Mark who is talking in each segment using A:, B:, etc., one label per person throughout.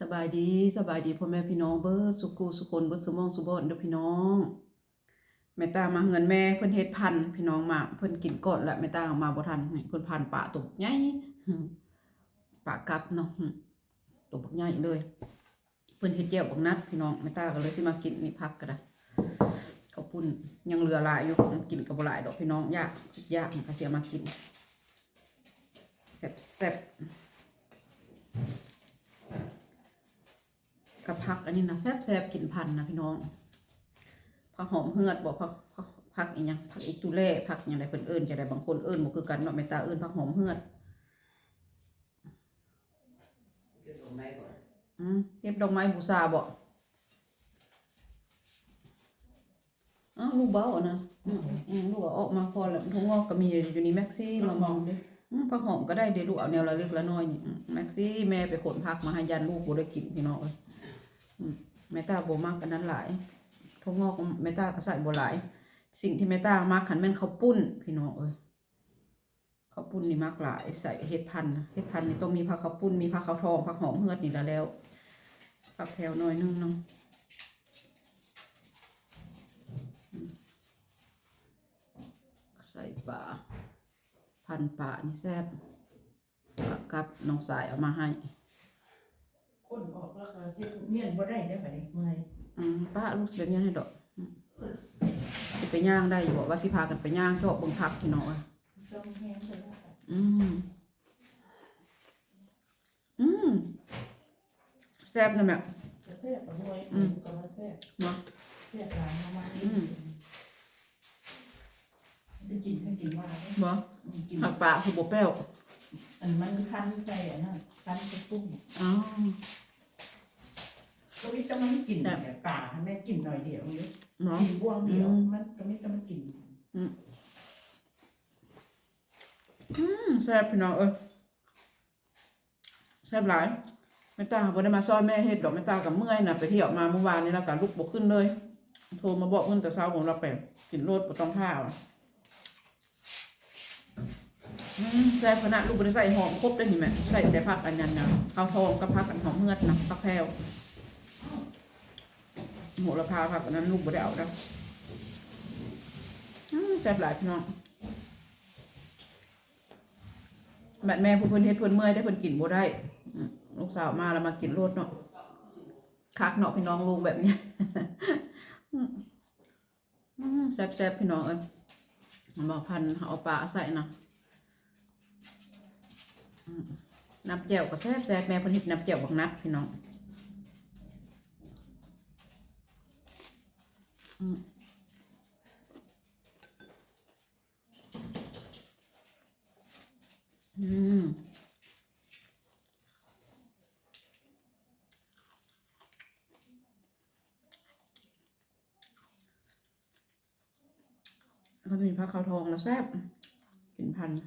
A: สบายดีสบายดีพ่อแม่พี่น้องเบิดสุกูสุคนเบิดสุมองสุบอนเด้อพี่น้อง แม่ตามาเงินแม่เพิ่นเฮ็ดพันพี่น้องมาเพิ่นกินก่อนและแม่ตาเอามาบ่ทันนี่เพิ่นพันปลาตัวบักใหญ่หึปลากับเนาะตัวบักใหญ่เลยเพิ่นเฮ็ดแจ่วบักนัดพี่น้องแม่ตาก็เลยสิมากินนี่พักก็ได้ข้าวปุ้นยังเหลือหลายอยู่กินก็บ่หลายดอกพี่น้องยากยากมันก็สิมากิน แซ่บๆกับผักอันนี้นะแซ่บแซบๆกินพันนะพี่น้องผักหอมเฮือดบอกผักผักผักอีหยังผักอีตุเล่ผักอย่างไรเพิ่นเอิ้นจะได้บางคนเอิ้นบ่คือกันเนาะแม่ตาเอิ้นผักหอมเฮือด
B: เก็บตรงไหนก่อน
A: อืมเก็บดอกไม้บูชาบ่อ้าวลูกเบ้าอะนะอืมอืมลูกเอาออกมาพอแล้วทุ่งงอกก็มีอยู่นี่แม็กซี่
B: ล
A: มา
B: อง
A: ม
B: ม
A: อ
B: องงดิ
A: อืมผักหอมก็ได้เดี๋ยวลูกเอาแนวละเล็กละน้อยนี่แม็กซี่แม่ไปขนผักมาให้ยันลูกบ่ได้กินพี่น้องเอ้ยแม่ตาโบมักกันนั้นหลายทุ่งอกแม่ตาก็ใส่บหลาย สิ่งที่แม่ตามักขันแม่นข้าวปุ้นพี่น้องเอ้ยข้าวปุ้นนี่มักหลายใส่เห็ดพันเห็ดพันนี่ต้องมีผักข้าวปุ้นมีผักข้าวทองผักหอมเฮือดนี่ละแล้วผักแถวน่อยนึงนาะอืมใส่ปลา พันปลานี่แซ่บปลากับน้องสายเอามาให้
B: คนออกแล้วก็เฮ็ดเมียนบ่ได้ได้อบัดนี้เมื่อย
A: อืมป้าลูกเสียงยังให้ดอกอืมสิไปย่างได้อยู่บอกว่าสิพากันไปย่างชอบเบิ่งผักพี่น้องเอ้ย
B: ต้องแห้งไปแล้ว
A: อืมอืมแซ่บนะแม่
B: จะแซ่บบ่รวย
A: อืม
B: ก็มาแซ่บ
A: เนาะ
B: แซ่บหลานมามา
A: อืม
B: ได้กินให้กินว่าได้
A: บ่
B: อืม กิน
A: ผักปลาคือบ่แป้ว
B: อันมันคันใจอันนั้นคันไปปุ้ง
A: อ๋อ
B: ก็มีแต่มันกินแต่ป่าให้แม่กินหน่อยเดียวนี่
A: เนาะ
B: กินบ่วงเดียว
A: อืม
B: มันก็มีแต่มันกิน
A: อืมแซ่บพี่น้องเอ้ยแซ่บหลายแม่ตาบ่ได้มาซอยแม่เฮ็ดดอกแม่ตากับเมื่อยน่ะไปเที่ยวมาเมื่อวานนี้แล้วก็ลุกบ่ขึ้นเลย โทรมาบอกเพิ่นแต่เช้าของเราไปกินรถบ่ต้องท่าว่ะ อืมแซ่บขนาดลูกบ่ได้ใส่หอมครบเลยนี่แม่ใส่แต่ผักอันนั้นนะข้าวทองกับผักอันหอมเฮือดนะผักแพรวโหระพาผักอันนั้นลูกบ่ได้เอาแล้วแซ่บหลายพี่น้องแม่แม่ผู้เพิ่นเฮ็ดเพิ่นเมื่อยได้เพิ่นกินบ่ได้ลูกสาวมาแล้วมากินโลดเนาะคักเนาะพี่น้องลูกแบบเนี้ยอืมอืมแซ่บๆพี่น้องเอ้ยบอกพันเอาปลาใส่นะ น้ำแจ่วก็แซ่บแซ่บแม่เพิ่นเฮ็ดน้ำแจ่วบักนัดพี่น้องอืมอืมเขาจะมีผ้าขาวทองแล้วแซ่บกลิ่นพันธุ์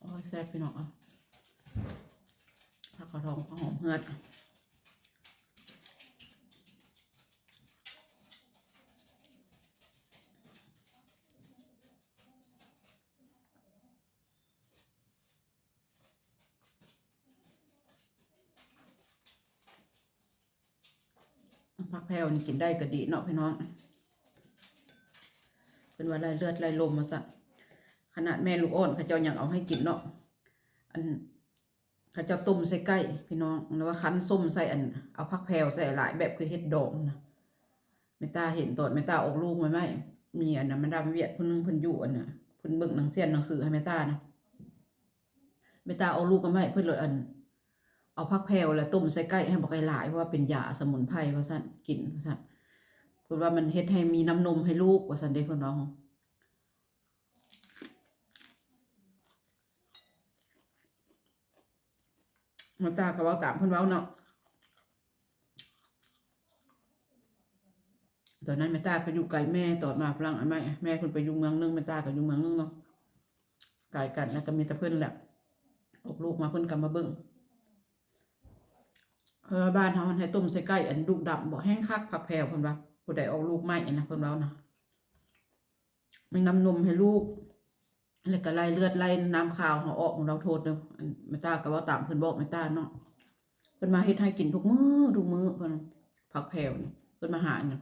A: โอ้ย แซ่บพี่น้องอะผ้าขาวทองผ้าหอมเฮือดผักแพรวนี่กินได้ก็ดีเนาะพี่น้องเป็นว่าไรเลือดไรลมมาสั่นขนาดแม่ลูกอ่อนเขาเจ้ายังเอาให้กินเนาะ อันเขาเจ้าต้มใส่ไก่พี่น้องแล้วว่าคั้นส้มใส่อัน เอาผักแพรวใส่หลายแบบคือเฮ็ดดองนะไม่ตาเห็นตอนไม่ตาออกลูกไหมไหมมีอันนั้นมันดำเวียดพิ่นนึงพิ่นอยู่อันน่ะพิ่นเบิ่งหนังเสียนหนังสือให้แม่ตานะแม่ตาเอาลูกกันไหมเพิ่นเลยอัน เอาผักแพรวแล้วต้มใส่ไก่ให้บอกไก่หลายเพราะว่าเป็นยาสมุนไพรว่าซั่นกินว่าซั่นพิ่นว่ามันเฮ็ดให้มีน้ำนมให้ลูกว่าซั่นเด้เพิ่นว่า มาตาก็เว้าตามเพิ่นเว้าเนาะตอนนั้นแม่ตาก็อยู่ไกลแม่ตอมาฝรั่งอันแม่แม่เพิ่นไปอยู่เมืองนึงแม่ตาก็อยู่เมืองนึงเนาะไกลกันแล้วก็มีแต่เพิ่นแหละออกลูกมาเพิ่นก็มาเบิ่งเออบ้านเฮามันให้ต้มใส่ไก่อันดุดำบ่แห้งคักผักแพรวเพิ่นว่าผู้ใดออกลูกใหม่นะเพิ่นเว้านะมันน้ำนมให้ลูก แล้วก็ไล่เลือดไล่น้ำขาวเขาออกของเราโทษเด้ออันแม่ตาก็ว่าตามเพิ่นบอกแม่ตาเนาะเพิ่นมาเฮ็ดให้กินทุกมื้อทุกมื้อเพิ่นผักแผ่วนี่เพิ่นมาหาเนี่ย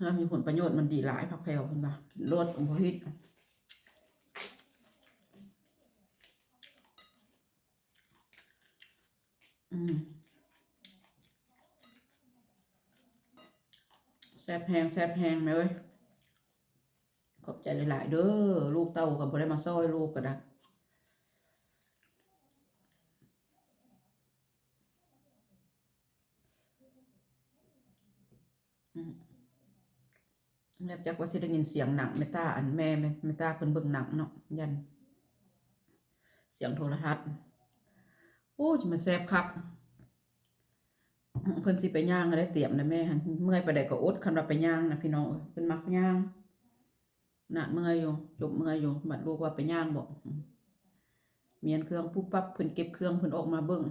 A: แล้วมีผลประโยชน์มันดีหลายผักแผ่วเพิ่นว่าลดองค์พระพิษอืม แซ่บแพงแซ่บแพงไหมเว้ยขอบใจหลาย ๆ เด้อลูกเต้ากับบ่ได้มาซอยลูกก็ได้อืมแล้วจักว่าสิได้ยินเสียงหนังเมตาอันแม่แม่เมตาเพิ่นเบิ่งหนังเนาะยัน เสียงโทรทัศน์ โอ้จะมาแซบคัก เพิ่นสิไปย่างก็ได้เตรียมนะแม่หันเมื่อยไปได้ก็อดคันว่าไปย่างนะพี่น้องเพิ่นมักย่างน่ะเมื่อยอยู่จบเมื่อยอยู่บัดลูกว่าไปย่างบอกเมียนเครื่องปุ๊บปั๊บเพิ่นเก็บเครื่องเพิ่นออกมาเบิ่ง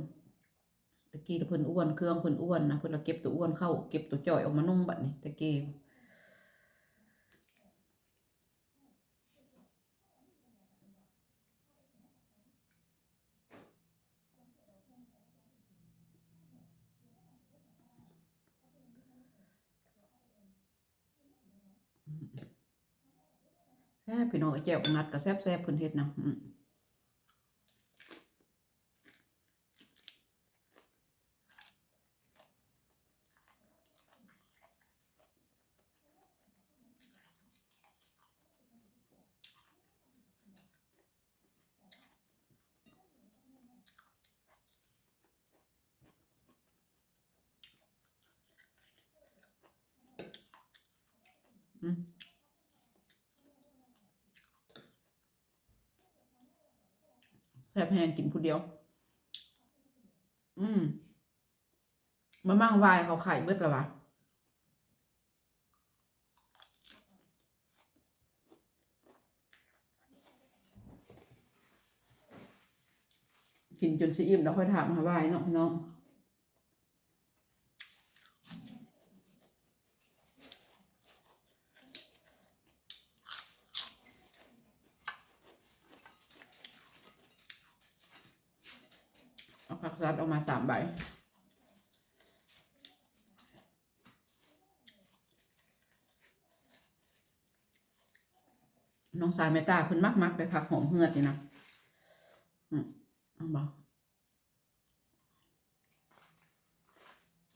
A: ตะกี้เพิ่นอ้วนเครื่องเพิ่นอ้วนนะเพิ่นเราเก็บตัวอ้วนเข้าเก็บตัวจ่อยออกมานุ่งบัดนี่ตะกี้ แซ่บพี่น้องไอ้แจ่วนัดก็แซ่บแซ่บเพิ่นเฮ็ดนะ แซ่บแห้งกินผู้เดียว อืมมามั่งวายเขาไข่เบิดแล้ววะกินจนสิอิ่มแล้วค่อยถามหาวายเนาะน้อง เอาผักสลัดออกมาสามใบน้องสายเมตตาเพิ่นมักมักๆเลยผักหอมเฮือดนี่นะอืมเอาบอก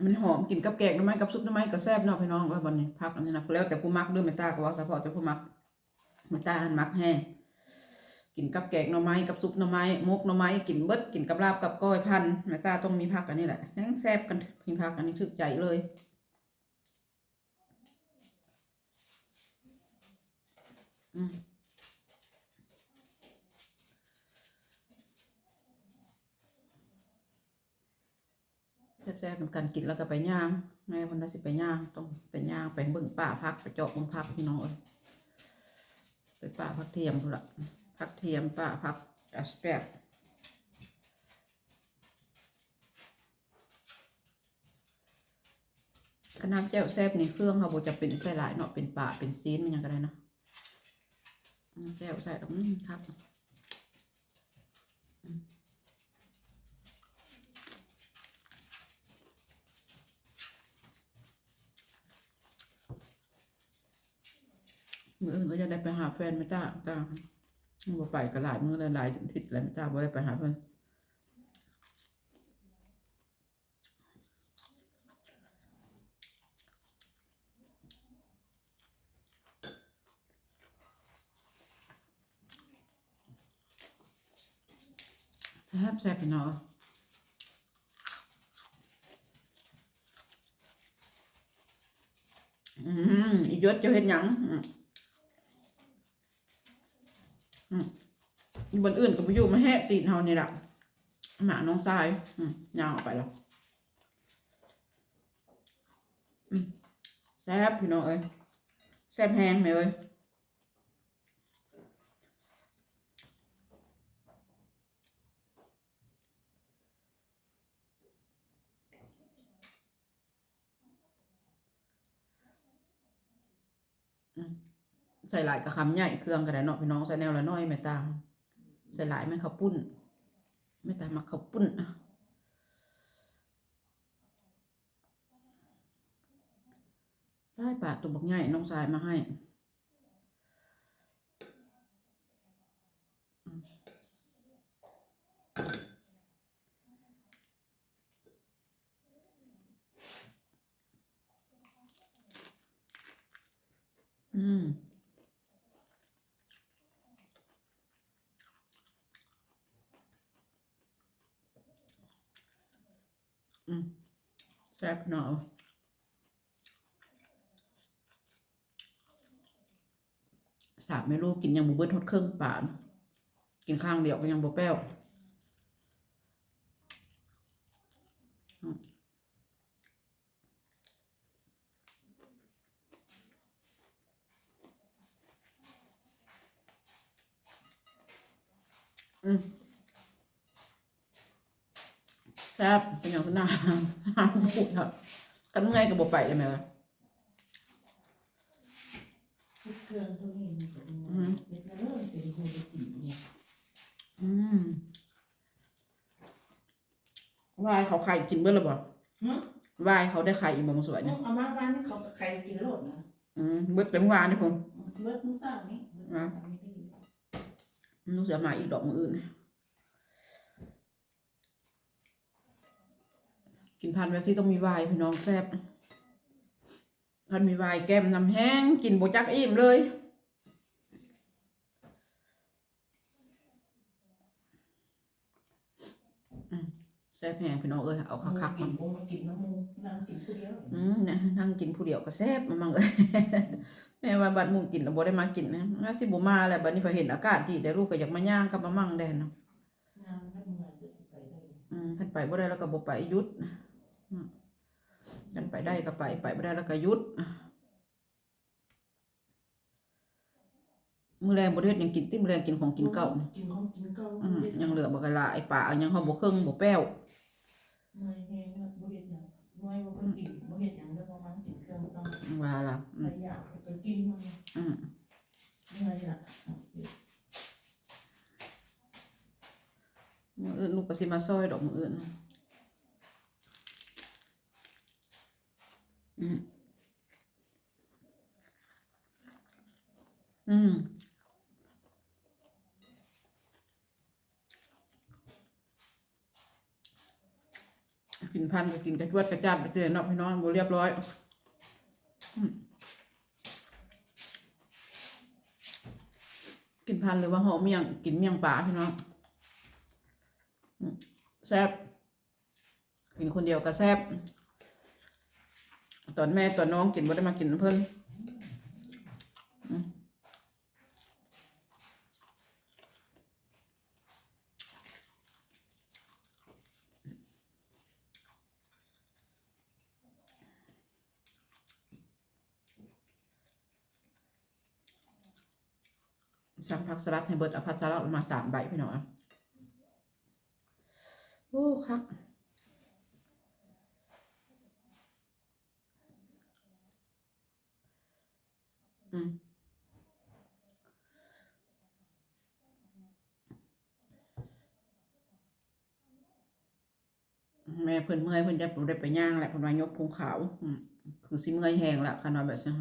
A: มันหอมกินกับแกงน้ำไม้กับซุปน้ำไม้ก็แซ่บเนาะพี่น้องว่าบนนี้พักอันนี้นะแล้วแต่ผู้มักเด้วยเมตตาก็ว่าเฉพาะแต่ผู้มักเมตตาอันมักแห้ง กินกับแกงหน่อไม้กับซุปหน่อไม้มกหน่อไม้กินเบิดกินกับลาบกับก้อยพันแม่ตาต้องมีผักอันนี้แหละแห้งแซ่บกันพิมผักอันนี้ถึกใจเลยอืมแซ่บๆนกันกินแล้วก็ไปย่างแม่วันนั้นสิไปย่างต้องไปย่างไปเบิ่งป่าพักไปเจาะเบิ่งพักพี่น้องเอ้ยไปป่าพักเทียมพุ่นละ ผักเทียมป่าผักอัสแปบขน้ำแจ่วแซ่บนี่เครื่องเขาบจะเป็นใส่หลายเนาะเป็นป่าเป็นซีนมันยังก็ได้นะอืมแจ่วใส่ตรงนี้ครับอืมมื่ออื่นก็จะได้ไปหาแฟนไม่จ้าง จ้าบ่ไปก็หลายมื้อหลายทิศแล้วไม่ทราบ่ได้ไปหาเพิ่นแซ่บแซ่บเน้องอืมยศจะเฮ็ดหยัง บนอื่นก็ไปอยู่ไม่แห่ตีนเฮานี่แหละหมาน้องทรายยาวออกไปแล้วแซ่บพี่น้องเอ้ยแซ่บแห้งไหมเอ้ยใส่หลายกระคำใหญ่เครื่องกระไดเนาะพี่น้องใส่แนวละน้อยไม่ตาม ใส่หลายแม่ข้าวปุ้นแม่ตามักข้าวปุ้นอะได้ปาตัวบักใหญ่น้องสายมาให้อืม อืม แซ่บหนอสามไม่รู้กินยังบุเบิ้ลทดเครื่องป่านกินข้างเดียวก็ยังบุแป้วอืมอืม แซ่บเป็นอย่างขนาดห้ามพูดครับกันไงกับบุไปได้ไหมล่ะ
B: ทุกเครื่องทุกนี้มันก็เป็นเม็ดละเริ่มเป็นคนจะกินเนี่ย
A: อืมวายเขาไข่กินเบิ้ลหรือเปล่า
B: ฮะ
A: วายเขาได้ไข่อีกบางส่วน
B: เอา
A: เนี่ย
B: เอามาบ้านนี่เขาใครกินโลดนะ
A: อืมเบิ้ลเต็มวานนี่ผม
B: เลือดมุ้งซ่านี่
A: รู้สึกมาอีกดอกมืออื่น กินพันธุ์แบบซี่ต้องมีวายพี่น้องแซ่บพันมีวายแก้มน้ำแห้ง กินโบจักอิ่มเลยอืมแซ่บแห้งพี่น้องเอ้ยเอาคักๆ
B: กิ
A: มันน
B: บ่มากินน้ำมูนั่งกินผู้เดียว
A: อืมนะนั่งกินผู้เดียวก็แซ่บมามั่งเลยแม่ว่าบัดหมูกินแล้วบ่ได้มากินนะน่าสิบ่มาแหละบัดนี้พอเห็นอากาศดีแต่ลูกก็อยากมาย่างกับมามั่งแดนเนาะ
B: งานถ้ามึงจะไปได้
A: อืมคันไปบ่ได้แล้วก็บ่ไปหยุดอืม คันไปได้ก็ไป ไปบ่ได้แล้วก็หยุดมื้อแรงบ่ได้เฮ็ดหยังกินติมื้อแรงกินของกินเก่านะ
B: กินของกินเก่า
A: อืมยังเหลือบ่กะหลายปลายังเฮาบ่ครึ่งบ่แป้ว
B: เมื่อยแห้งบ่เฮ็ดหยังน้อยบ่กินบ่เฮ็ดหยังแล้วบ่มากินเครื่องต้อง
A: ว่าล่ะอื
B: ไป
A: ม
B: อยากไปกินมัน
A: อืม
B: เมื่อยล่ะ
A: มื้ออื่นลูกก็สิมาซอยดอกมื้ออื่น อืม กินพันก็กินกระจวดกระจัดไปเสียเนาะพี่น้องบ่เรียบร้อยอกินพันหรือว่าหอมเมี่ยงกินเมี่ยงป่าพี่น้องแซ่บกินคนเดียวก็แซ่บ ตอนแม่ตอนน้องกินบ่ได้มากินเพิ่นอืมสั่งผักสลัดให้เบิดเอาผักสลัดมาสามใบพี่น้องอะโอ้คัก แม่เพิ่นเมื่อยเพิ่นจะบ่ได้ไปย่างแหละเพิ่นว่ายกพุงขาคือสิเมื่อยแห้งละคันว่าแบบนี้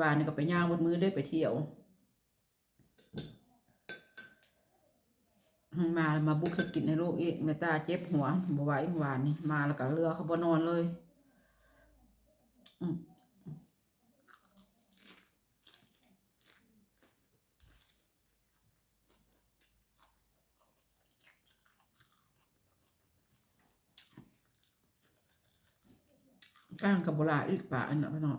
A: วานนี่ก็ไปย่างบนมือได้ไปเที่ยวมาแล้วมาบุกให้กินให้ลูกอีกแม่ตาเจ็บหัวบ่ไหวเมื่อวานนี่มาแล้วก็เรือเขาบ่นอนเลย อืม ก้างกับโบราอีกป่าอันน่ะพี่น้อง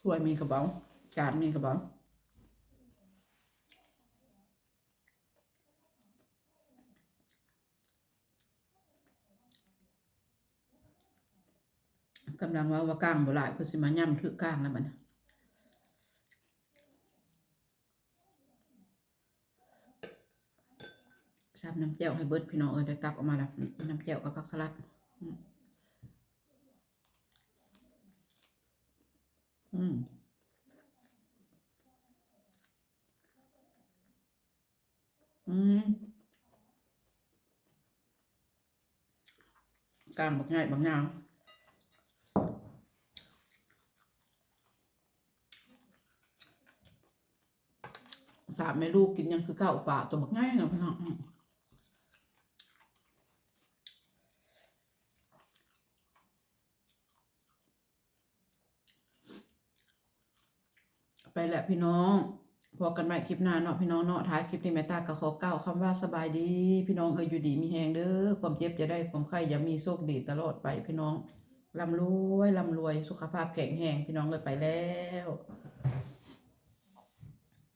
A: ถ้วยมีกระเป๋าจานมีกระเป๋ากำลังว่าว่าก้างบ่หลายคือสิมาย่ำถือก้างแล้วมันน่ะ ซับน้ำแจ่วให้เบิดพี่น้องเอ้ยได้ตักออกมาแล้วน้ำแจ่วกับผักสลัดอืมอืมกลางบักง่ายบักงาวสามแม่ลูกกินยังคือเก่าป่าตัวบักง่ายเนาะพี่น้องอืม ไปแหละ พี่น้องพอกันใหม่คลิปหน้าเนาะพี่น้องเนาะท้ายคลิปนี้แม่ตาก็ขอเก้าวคำว่าสบายดี พี่น้องเอออยู่ดีมีแหงเด้อความเจ็บจะได้ความไข้อย่ามีโชคดีตลอดไปพี่น้องร่ำรวยร่ำรวยสุขภาพแข็งแรงพี่น้องเลยไปแล้ว